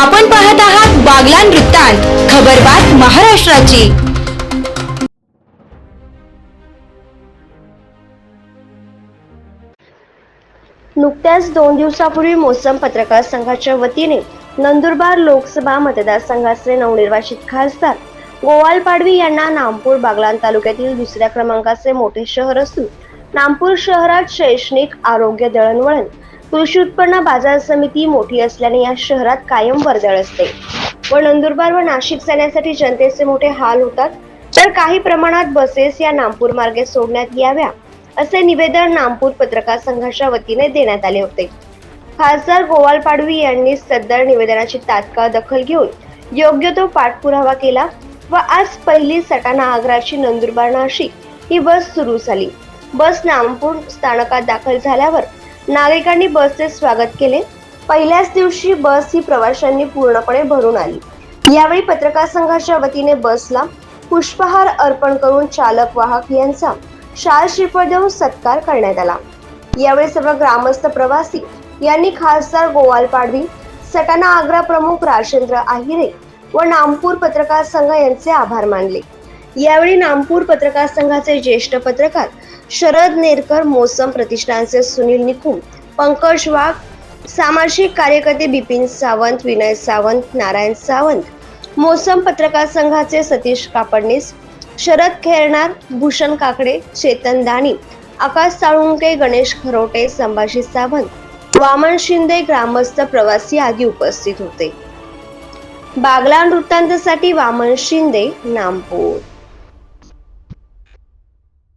आपण पाहत आहात बागलान वृत्तांत खबरबात महाराष्ट्राची. नुकत्याच दोन दिवसापूर्वी मोसम पत्रकार संघाच्या वतीने नंदुरबार लोकसभा मतदारसंघाचे नवनिर्वाचित खासदार गोवाल पाडवी यांना नामपूर बागलान तालुक्यातील दुसऱ्या क्रमांकाचे मोठे शहर असून नामपूर शहरात शैक्षणिक आरोग्य दळणवळण कृषी उत्पन्न बाजार समिती मोठी असल्याने या शहरात कायम वर्दळ असते. व नंदुरबार व नाशिक जाण्यासाठी जनतेचे मोठे हाल होतात. तर काही प्रमाणात बसेस या नामपूर मार्गे सोडण्यात याव्या असे निवेदन नामपूर पत्रकार संघाच्या वतीने देण्यात आले होते. खासदार गोवाल पाडवी यांनी सदर निवेदनाची तात्काळ दखल घेऊन योग्य तो पाठपुरावा केला व आज पहिली सटाणा आग्राची नंदुरबार नाशिक ही बस सुरू झाली. बस नामपूर स्थानकात दाखल झाल्यावर नागरिकांनी बसचे स्वागत केले. पहिल्याच दिवशी बस ही प्रवाशांनी पूर्णपणे भरून आली. यावेळी पत्रकार संघाच्या वतीने बसला पुष्पहार अर्पण करून चालक वाहक यांचा शाल श्रीफळ देऊन सत्कार करण्यात आला. यावेळी सर्व ग्रामस्थ प्रवासी यांनी खासदार गोवाल पाडवी सटाणा आग्रा प्रमुख राजेंद्र आहिरे व नामपूर पत्रकार संघ यांचे आभार मानले. यावेळी नामपूर पत्रकार संघाचे ज्येष्ठ पत्रकार शरद नेरकर मोसम प्रतिष्ठानचे सुनील निकुम पंकज वाघ सामाजिक कार्यकर्ते बिपिन सावंत विनय सावंत नारायण सावंत मोसम पत्रकार संघाचे सतीश कापडणीस शरद खेरणार भूषण काकडे चेतन दाणी आकाश साळुंके गणेश खरोटे संभाजी सावंत वामन शिंदे ग्रामस्थ प्रवासी आदी उपस्थित होते. बागला वृत्तांतसाठी वामन शिंदे नामपूर.